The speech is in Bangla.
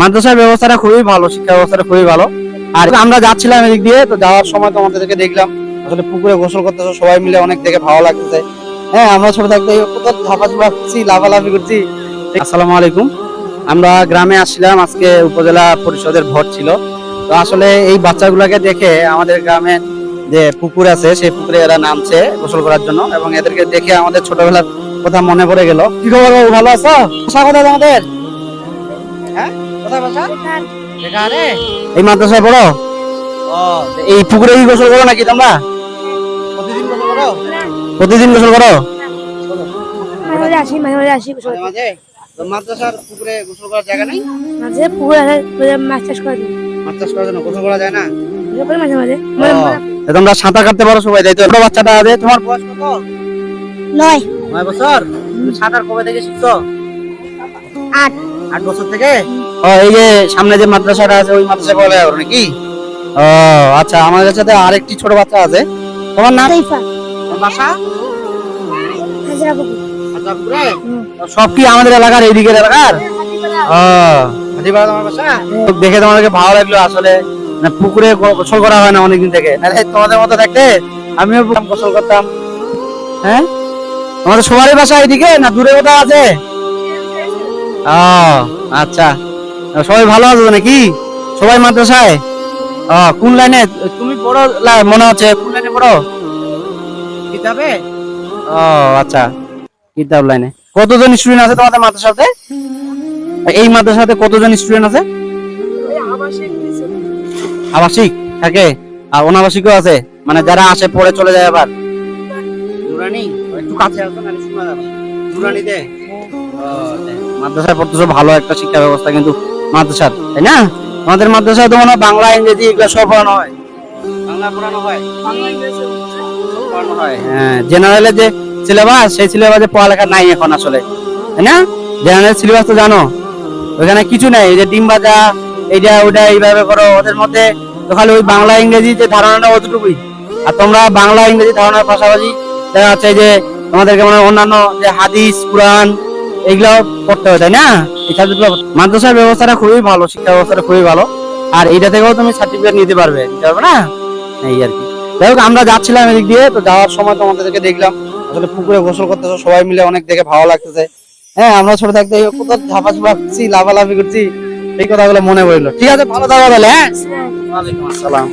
মাদ্রাসার ব্যবস্থাটা খুবই ভালো, শিক্ষা ব্যবস্থাটা খুবই ভালো। আর আমরা যাচ্ছিলাম এদিক দিয়ে, তো যাওয়ার সময় তো আমাদেরকে দেখলাম, আসলে পুকুরে গোসল করতেছে, সবাই মিলে অনেক দেখে ভালো লাগতেছে। হ্যাঁ আমরা ছোট থাকতে কোথাও ঝাপাঝুপা করছি লাফালাফি করছি। আসসালামু আলাইকুম। আমরা গ্রামে আসছিলাম, আজকে উপজেলা পরিষদের ভোট ছিল। তো আসলে এই বাচ্চাগুলোকে দেখে আমাদের গ্রামে যে পুকুর আছে, সেই পুকুরে এরা নামছে গোসল করার জন্য, এবং এদেরকে দেখে আমাদের ছোটবেলার কথা মনে পড়ে গেল। কি খবর ভালো আছো? বাসা কোথায় তোমাদের। হ্যাঁ? কোথায় বাসা এখানে? এই মাদ্রাসায় পড়ো? ও এই পুকুরে কি গোসল করো নাকি তোমরা? প্রতিদিন গোসল করো? প্রতিদিন গোসল করো? মাঝে মাঝে আসি মাঝে মাঝে আসি গোসল মাঝে মাঝে? মাদ্রাসার পুকুরে গোসল করার জায়গা নেই? মাঝে পুকুরে মাছ চাষ করে দিই মাছ চাষ করার জন্য গোসল করা যায় না? মাঝে মাঝে। তোমরা সাঁতার কাটতে পারো সবাই তাই তো? ছোট বাচ্চাটা আছে তোমার বয়স কত? নয়। নয় বছর? তুমি সাঁতার কবে থেকে শিখছো? আট। আট বছর থেকে? ও এই যে সামনে যে মাদ্রাসাটা আছে ওই পড়া যাবে নাকি? ও আচ্ছা আমাদের সাথে আরেকটি ছোট বাচ্চা আছে। তোমার নাম? বাসা? হাজরা সব কি আমাদের এলাকার এইদিকের এলাকার? দেখে তোমাদেরকে ভালো লাগল আসলে। পুকুরে গোসল করা হয় না অনেকদিন থেকে। তোমাদের মতো থাকতে আমিও গোসল করতাম। হ্যাঁ? তোমাদের সবারই বাসা এইদিকে না দূরে কোথাও আছে? ও আচ্ছা। সবাই ভালো আছো নাকি? সবাই মাদ্রাসায়? কোন লাইনে তুমি পড়ো মনে হচ্ছে কোন লাইনে পড়ো? কিতাবে? ও আচ্ছা কিতাব লাইনে কতজন স্টুডেন্ট আছে তোমাদের মাদ্রাসাতে? এই মাদ্রাসাতে কতজন স্টুডেন্ট আছে? আবাসিক থাকে। আর অনাবাসিকও আছে। মানে যারা আসে পড়ে চলে যায় আবার। নুরানি একটু কাছে আসো না শোনা যাবে। দেখ, মাদ্রাসায় পড়তেছো ভালো একটা শিক্ষা ব্যবস্থা কিন্তু মাদ্রাসার তাই না? আমাদের মাদ্রাসায় তো মনে বাংলা, ইংরেজি এগুলো সব পড়ানো হয়। বাংলা পড়ানো হয়? পড়ানো হয়। হ্যাঁ জেনারেলে যে সিলেবাস সেই সিলেবাসে পড়ালেখা নাই এখন আসলে, তাই না? জেনারেল সিলেবাস তো জানো, ওখানে কিছু নাই যে ডিম ভাজা, এইটা ওটা এইভাবে করো, ওদের মধ্যে তো খালি ওই বাংলা, ইংরেজি যে ধারণাটা অতটুকুই। আর তোমরা বাংলা, ইংরেজি ধারণার পাশাপাশি দেখা যাচ্ছে যে তোমাদেরকে মানে অন্যান্য যে হাদিস, কোরআন এগুলো পড়তে হয় তাই না? এই সাবজেক্টগুলো মাদ্রাসার ব্যবস্থাটা খুবই ভালো শিক্ষা ব্যবস্থাটা খুবই ভালো। আর এইটা থেকেও তুমি সার্টিফিকেট নিতে পারবে নিতে পারবে না? এই আর কি। যাই হোক আমরা যাচ্ছিলাম এদিক দিয়ে তো যাওয়ার সময় তোমাদেরকে দেখলাম। আসলে পুকুরে গোসল করতেছো সবাই মিলে অনেক দেখে ভালো লাগতেছে। হ্যাঁ আমরা ছোট থাকতে কোথাও ঝাপাঝুপা করছি লাফালাফি করছি এই কথাগুলো মনে পড়ল। ঠিক আছে ভালো থাকো তাহলে হ্যাঁ। ওয়ালাইকুম আসসালাম।